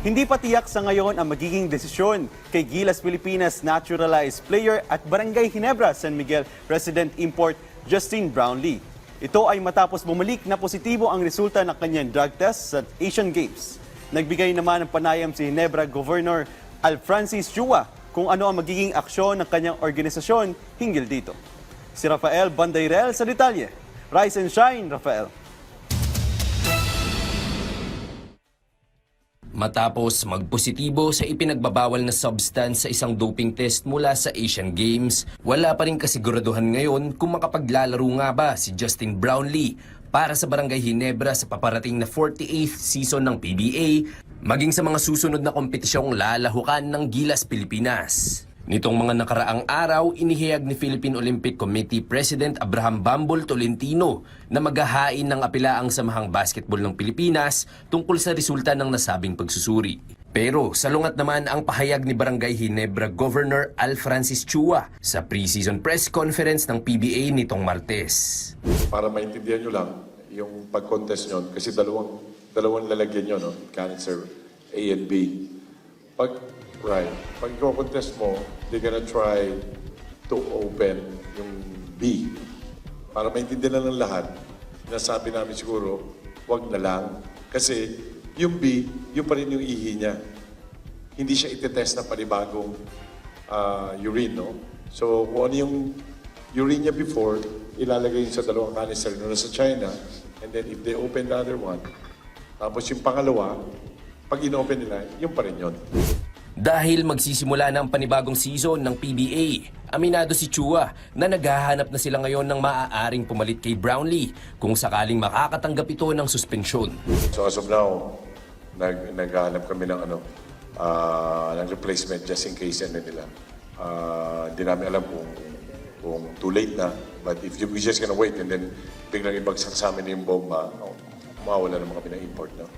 Hindi pa tiyak sa ngayon ang magiging desisyon kay Gilas Pilipinas naturalized player at Barangay Hinebra San Miguel resident import Justin Brownlee. Ito ay matapos bumalik na positibo ang resulta ng kanyang drug test sa Asian Games. Nagbigay naman ng panayam si Hinebra Governor Al Francis Chua kung ano ang magiging aksyon ng kanyang organisasyon hinggil dito. Si Rafael Bandairel sa detalye. Rise and shine, Rafael. Matapos magpositibo sa ipinagbabawal na substance sa isang doping test mula sa Asian Games, wala pa rin kasiguraduhan ngayon kung makapaglalaro nga ba si Justin Brownlee para sa Barangay Hinebra sa paparating na 48th season ng PBA, maging sa mga susunod na kompetisyong lalahukan ng Gilas Pilipinas. Nitong mga nakaraang araw, inihayag ni Philippine Olympic Committee President Abraham Bambol Tolentino na maghahain ng apilaang samahang basketball ng Pilipinas tungkol sa resulta ng nasabing pagsusuri. Pero salungat naman ang pahayag ni Barangay Hinebra Governor Al Francis Chua sa pre-season press conference ng PBA nitong Martes. para maintindihan nyo lang yung pag-contest nyo, kasi dalawang, dalawang lalagyan nyo, no? Cancer A and B. Pag, right, pag i-contest mo, they're gonna try to open yung B. Para maintindihan ng lahat, nasabi namin siguro, wag na lang. Kasi yung B, yung pa rin yung ihi niya. Hindi siya itetest na panibagong ah, urine, no? So, kung ano yung urine niya before, ilalagay yun sa dalawang canister na sa China. And then if they open the other one, tapos yung pangalawa, pag in-open nila, yung pa rin yun. Dahil magsisimula na ang panibagong season ng PBA, aminado si Chua na naghahanap na sila ngayon ng maaaring pumalit kay Brownlee kung sakaling makakatanggap ito ng suspensyon. So as of now, nag naghahanap kami ng ano, ah, ng replacement just in case ano nila. Ah, Hindi namin alam kung kung too late na. But if you, we just gonna wait and then biglang ibagsak sa amin yung bomba, oh, mawawala naman kami ng import na.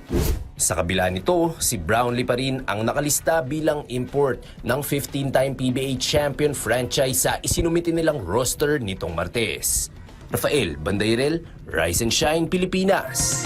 Sa kabila nito, si Brownlee pa rin ang nakalista bilang import ng 15-time PBA champion franchise sa isinumiti nilang roster nitong Martes. Rafael Bandairel, Rise and Shine, Pilipinas.